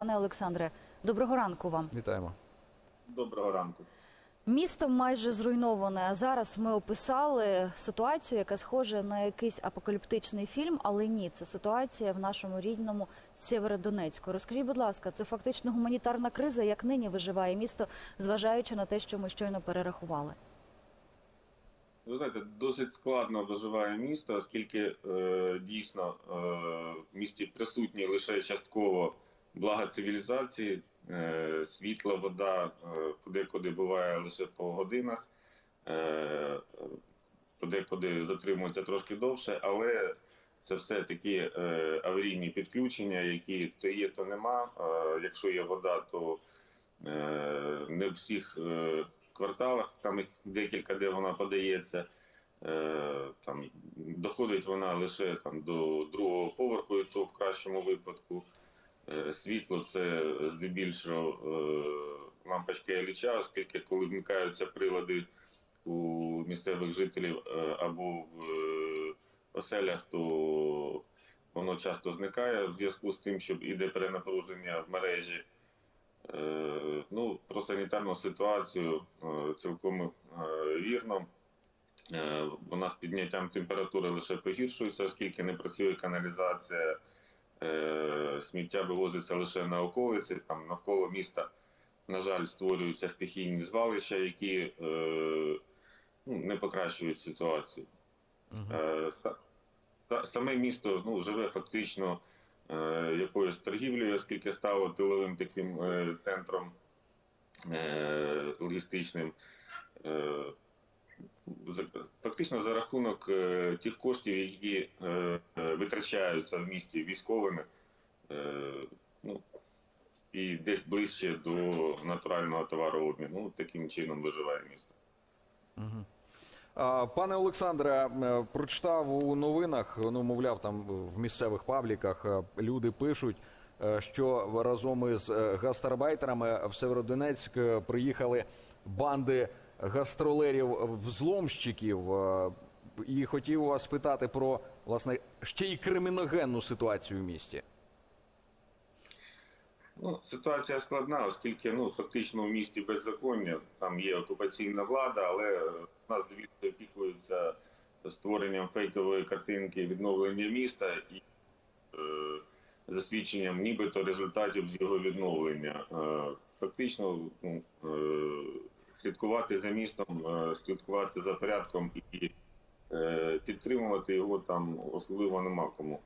Пане Олександре, доброго ранку вам. Вітаємо. Доброго ранку. Місто майже зруйноване. Зараз ми описали ситуацію, яка схожа на якийсь апокаліптичний фільм, але ні, це ситуація в нашому рідному Сєвєродонецьку. Розкажіть, будь ласка, це фактично гуманітарна криза, як нині виживає місто, зважаючи на те, що ми щойно перерахували. Ви знаєте, досить складно виживає місто, оскільки е, дійсно е, в місті присутні лише частково блага цивілізації, е, світла, вода е, подекуди буває лише по годинах, е, подекуди затримується трошки довше, але це все такі е, аварійні підключення, які то є, то нема. Е, якщо є вода, то е, не в всіх. Е, кварталах, там їх декілька, де вона подається. Е, Там доходить вона лише там до другого поверху, і то в кращому випадку. Е, Світло це здебільшого е, лампочка Ілліча, оскільки коли вмикаються прилади у місцевих жителів е, або в оселях, то воно часто зникає в зв'язку з тим, що іде перенапруження в мережі. Ну, про санітарну ситуацію цілком вірно. Вона з підняттям температури лише погіршується, оскільки не працює каналізація, сміття вивозиться лише на околиці, там навколо міста, на жаль, створюються стихійні звалища, які е, ну, не покращують ситуацію. Е, са- Саме місто ну, живе фактично е, якоюсь торгівлею, оскільки стало тиловим таким е, центром е, логістичним. Фактично за рахунок е, тих коштів, які е, е, витрачаються в місті військовими, ну, і десь ближче до натурального товарообміну. Ну, таким чином виживає місто. Пане Олександре, прочитав у новинах, ну мовляв, там в місцевих пабліках люди пишуть, що разом із гастарбайтерами в Северодонецьк приїхали банди гастролерів-взломщиків. Е, І хотів вас спитати про власне ще й криміногенну ситуацію в місті. Ну, ситуація складна, оскільки ну фактично в місті беззаконня, там є окупаційна влада, але е, нас двічі опікується створенням фейкової картинки відновлення міста і е, засвідченням нібито результатів з його відновлення. Е, фактично, ну, е, слідкувати за містом, е, слідкувати за порядком і е, підтримувати його там особливо нема кому.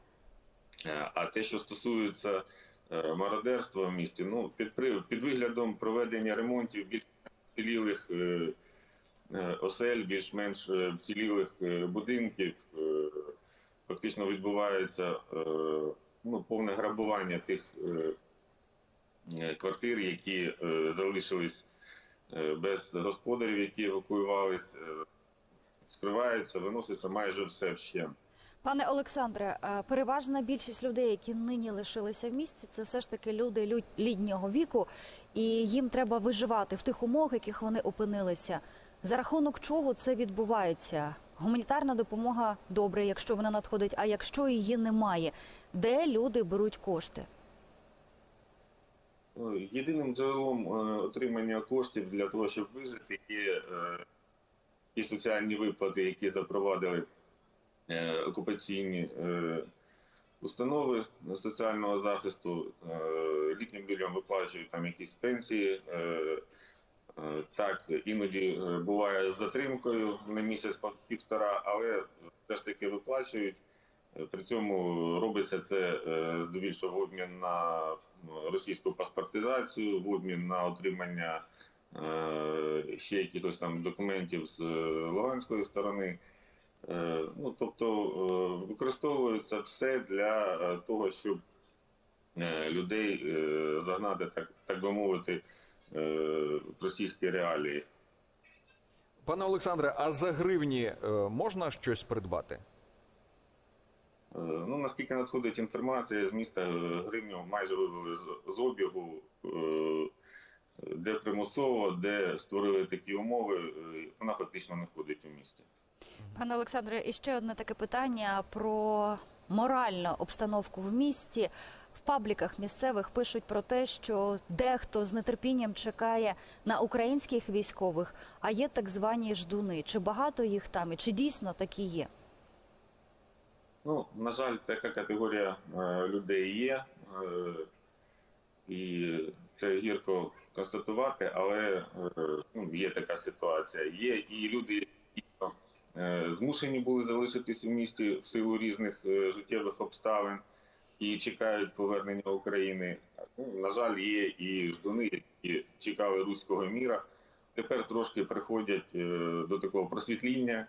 Е, А те, що стосується мародерства в місті, ну під під виглядом проведення ремонтів більш вцілілих осель, більш-менш вцілілих будинків, фактично відбувається ну, повне грабування тих квартир, які залишились без господарів, які евакуювались, е, скривається, виноситься майже все вщент. Пане Олександре, е, переважна більшість людей, які нині лишилися в місті, це все ж таки люди лю- літнього віку, і їм треба виживати в тих умовах, яких вони опинилися. За рахунок чого це відбувається? Гуманітарна допомога добре, якщо вона надходить, а якщо її немає, де люди беруть кошти? Єдиним джерелом е, отримання коштів для того, щоб вижити, є е, ті соціальні виплати, які запровадили е, окупаційні установи соціального захисту. Літнім людям виплачують там якісь пенсії. Так, іноді буває з затримкою на місяць півтора, але все ж таки виплачують. При цьому робиться це здебільшого обмін на російську паспортизацію, в обмін на отримання е, ще якихось там документів з е, луганської сторони. Е, Ну, тобто е, використовується все для е, того, щоб е, людей е, загнати, так, так би мовити, е, в російські реалії. Пане Олександре, а за гривні е, можна щось придбати? Е, Ну, наскільки надходить інформація з міста е, гривню майже вивели з- обігу, е, де примусово, де створили такі умови, вона фактично не ходить у місті. Пане Олександре, і ще одне таке питання про моральну обстановку в місті. в пабліках місцевих пишуть про те, що дехто з нетерпінням чекає на українських військових, а є так звані ждуни. Чи багато їх там і чи дійсно такі є? Ну, на жаль, така категорія е, людей є, е, і це гірко констатувати, але е, ну, є така ситуація. Є і люди, які змушені були залишитись у місті в силу різних життєвих обставин і чекають повернення України. Ну, на жаль, є і ждуни, які чекали руського міра. Тепер трошки приходять до такого просвітління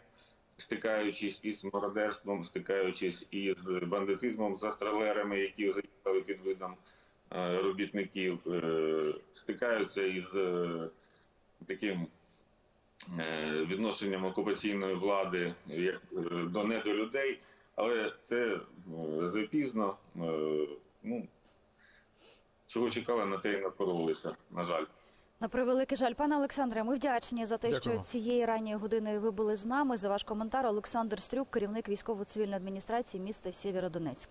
стикаючись із мародерством, стикаючись із бандитизмом застрелерами, які заїхали під видом е, робітників, е, стикаються із е, таким відношенням окупаційної влади як е, до недолюдей, але це запізно. Ну, чого чекали, на те й напоролися, на жаль. На превеликий жаль, пане Олександре, ми вдячні за те, Дякую. що цієї ранньої години ви були з нами. За ваш коментар Олександр Стрюк, керівник військово-цивільної адміністрації міста Сєвєродонецьк.